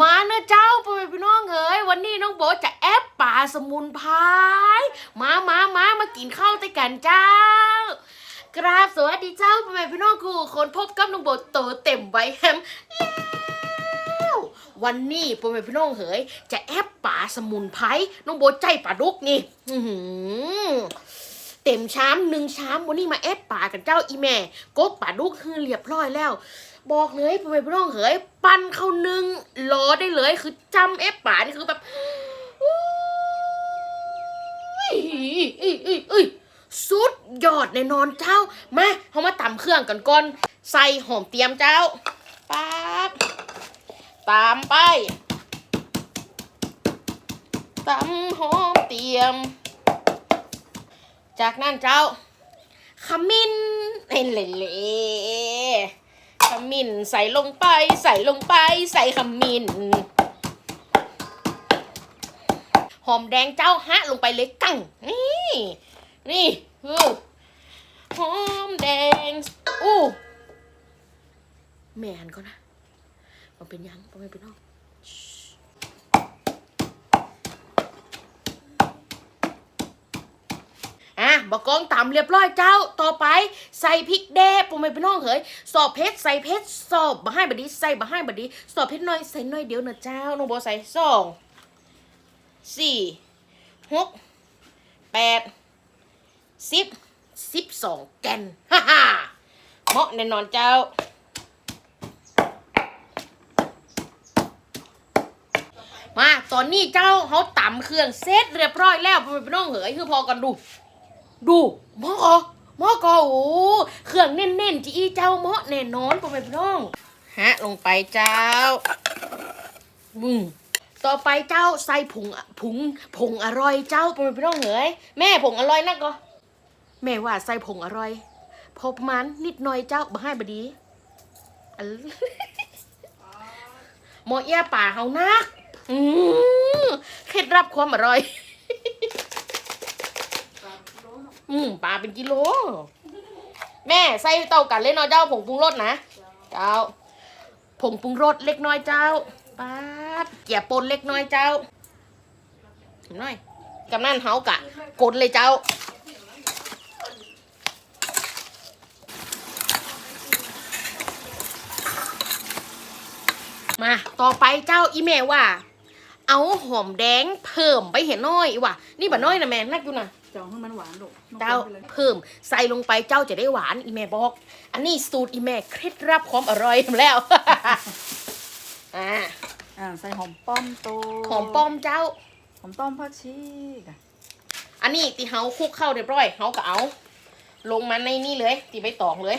มาเนอะเจ้าพ่อแม่พี่น้องเอ๋ยวันนี้น้องโบจะแอปป่าสมุนไพรมามามามากินข้าวด้วยกันเจ้ากราบสวัสดีเจ้าพ่อแม่พี่น้องครูคนพบกับน้องโบโตเต็มใบแฮมแล้ววันนี้พ่อแม่พี่น้องเอ๋ยจะแอปป่าสมุนไพรน้องโบใจป่าดุกนี่เต็มชามหนึ่งชามวันนี้มาแอปป่ากันเจ้าอีแม่กกป่าดุกคือเรียบร้อยแล้ว บอกเลยพ่อแม่พี่น้องเฮ้ยปั้นเข้านึ่งรอได้เลยคือจำเอฟป่านี่คือแบบอุ้ยอุ้ยอุ้ยอุ้ยสุดยอดแน่นอนเจ้ามาเขามาตำเครื่องกันก่อนใส่หอมเตรียมเจ้าปั๊บตามไปตำหอมเตรียม จากนั้นเจ้าขมิ้นเล่นเล่ มิ้นใส่ลงไป ใส่ลงไป ใส่ขมิ้นหอมแดงเจ้าฮะลงไปเลยกั้งนี่นี่หอมแดงอู้แม่หันก่อนนะมันเป็นยังมันเป็นน้อง อะบกองตามเรียบร้อยเจ้า ต่อไปใส่พริกแดงปุ่มไม่เป็นน้องเฮ้ยสอบเพชรใส่เพชรสอบบะให้บดีใส่บะให้บดีสอบเพชรน้อยใส่น้อยเดียวนะเจ้าน้องโบใส่สองสี่หกแปดสิบสิบสองแกนฮ่าฮ่าเหมาะแน่นอนเจ้ามาตอนนี้เจ้าเขาตำเครื่องเซตเรียบร้อยแล้วพ่อแม่พี่น้องเหยคือพอกันดู ดูหมอกอหมอกอโอ้เครื่องเน้นๆจีอีเจ้าหมาะแน่นอนพ่อแม่พี่น้องฮะลงไปเจ้าบึ้งต่อไปเจ้าใส่ผงผงผงอร่อยเจ้าพ่อแม่พี่น้องเหยแม่ผงอร่อยนักก็แม่ว่าใส่ผงอร่อยพอประมาณนิดหน่อยเจ้าบ่ให้บดีหมอเอียป่าเฮานักอืมเคล็ดลับความอร่อย อืมปลาเป็นกิโล แม่ใส่เตากันเล่นเนาะเจ้าผงปรุงรสนะ เจ้า ผงปรุงรสเล็กน้อยเจ้าปาดเกี่ยปนเล็กน้อยเจ้าหน่อยกำนั่นเฮากะกดเลยเจ้า มาต่อไปเจ้าอีเมว่า เอาหอมแดงเพิ่มไปเห็นน้อยว่ะ นี่บ่น้อยนะแม่นักอยู่นะ เจ้าให้มันหวานลูกน้องเจ้าไปเลยเพิ่มใส่ลงไปเจ้าจะได้หวานอีแม่บอก อันนี้สูตรอีแม่เคล็ดลับความอร่อยแล้ว อ่าอ่าใส่หอมป้อมโตหอมป้อมเจ้า หอมป้อมผักชีกะอันนี้ตีเฮาคลุกเข้าเรียบร้อยเฮาก็เอา ลงมาในนี่เลย ตีใบตองเลย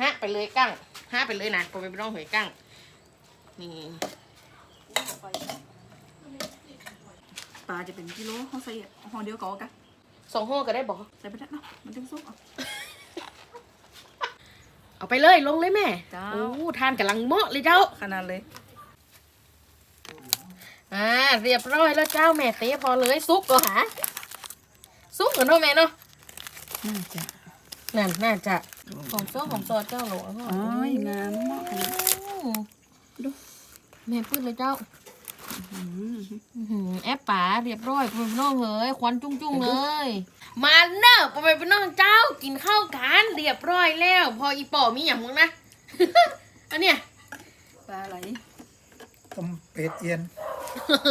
ฮะไปเลยกั้งฮะไปเลยนะผมไม่ต้องเหยกั้งนี่ ปลาจะเป็นกิโลเขาใส่ห่อเดียวก็เอากะสองห่อก็ได้บอกใส่ไปได้เนาะมันจึงสุกเอาเอาไปเลยลงเลยแม่เจ้า โอ้ทานกำลังเหมาะเลยเจ้า ขนาดเลย อ่าเรียบร้อยแล้วเจ้าแม่เตะพอเลยซุปก็หาซุปเหมือนเนาะแม่เนาะน่าจะนั่นน่าจะของซ้อของซอเจ้าหลวงอ๋อยงามมากเลยดู แม่พูดเลยเจ้าอืมอื้อหือ แอปป๋าเรียบร้อยพ่อแม่พี่น้องเฮ้ยควันจุ้งจุ้งๆเลย มาเนอะพ่อแม่พี่น้องเจ้ากินข้าวกันเรียบร้อยแล้ว พออีป่อมีอย่างมึงนะอันเนี้ยปลาไหลต้มเป็ดเอียนเอ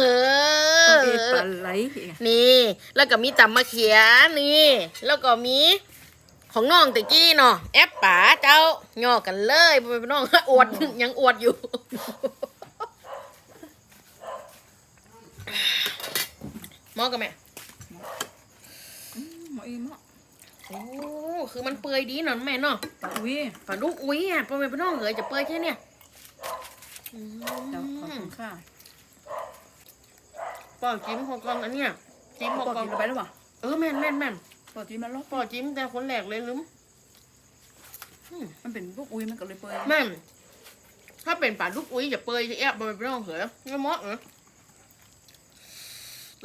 ต้มอเอ็ดปลาไหลอีกอะนี่ แล้วก็มีตำมะเขียนี่ แล้วก็มีของน้องตะกี้เนาะแอปป๋าเจ้าย่อกันเลยพ่อแม่พี่น้องอวดยังอวดอยู่ มอกับแม่อืมหมออีหมอโอ้คือมันเปื่อยดีเนาะแม่เนาะปลาอุ้ยปลาลูกอุ้ยอะพ่อแม่พี่น้องเอ๋ยจะเปื่อยแค่เนี่ยอืเจ้าขอบมคุณค่ะปอจิ้มหกกล่องอันเนี้ยจิ้มหกปอกกล่องกินไปแล้ววะเออแม่นแม่นแม่นปอกจิ้มมันลอกปอจิ้มแต่คนแหลกเลยลืมมันเป็นพวกอุ้ยมันก็เลยเปื่อยแม่นถ้าเป็นปลาลูกอุ้ยจะเปื่อยจะแอบพ่อแม่พี่น้องเอ๋ยไม่เหมาะเหรอ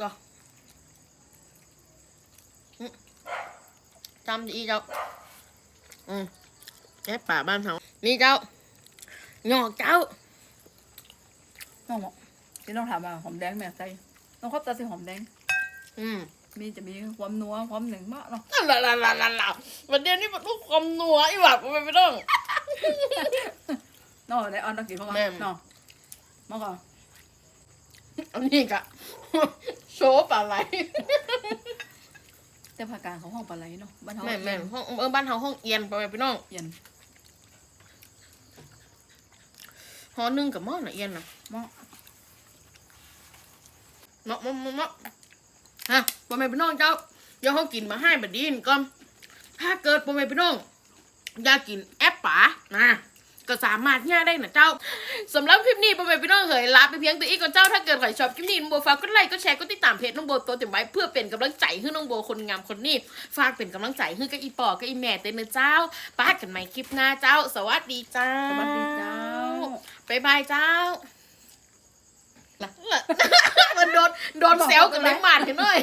หรออืม จำดีเจ้า อืมแอบป่าบ้านเขานี่เจ้าหยอกเจ้า น้องบอกที่น้องถามว่าหอมแดงแม่ใส่น้องครอบตาใส่หอมแดง อืมมีจะมีความนัวความหนึ่งมากเนาะลาลาลาลาลาวันเดียวนี้มันต้องความนัวอีหว่าไปไม่ต้องน้องได้เออนต้องกินมาก่อนแม่น้องมาก่อนอันนี้กะโชว์ปลาไหล แต่ภาคกลางเขาห้องปลาไหลเนาะบ้านเขาแม่แม่ห้องเออบ้านเฮาห้องเอียนไปไปน้องเย็นหอนึ่งกับหม้อน่ะเอียนน่ะหม้อเนาะมามามาฮะปอแม่พี่น้องเจ้าเดี๋ยวเขากินมาให้บัดดีนก่อนถ้าเกิดปอแม่พี่น้องอยากกินแอปป๋านะ ก็สามารถย่าได้นะเจ้าสำหรับคลิปนี้ปอแม่พี่น้องเอ๋ยลาไปเพียงตัวอีกก่อนเจ้าถ้าเกิดใครชอบคลิปนี้น้องโบฝากกดไลค์กดแชร์กดติดตามเพจน้องโบตัวเต็มไว้เพื่อเป็นกำลังใจให้น้องโบคนงามคนนี้ฝากเป็นกำลังใจให้กับอีปอกับอีแม่เต้นนะเจ้าป้ากันใหม่คลิปหน้าเจ้า สวัสดีเจ้าสวัสดีเจ้าบายบายเจ้าล่ะล่ะมันโดนโดนเซลกันเลยหมาดกันหน่อย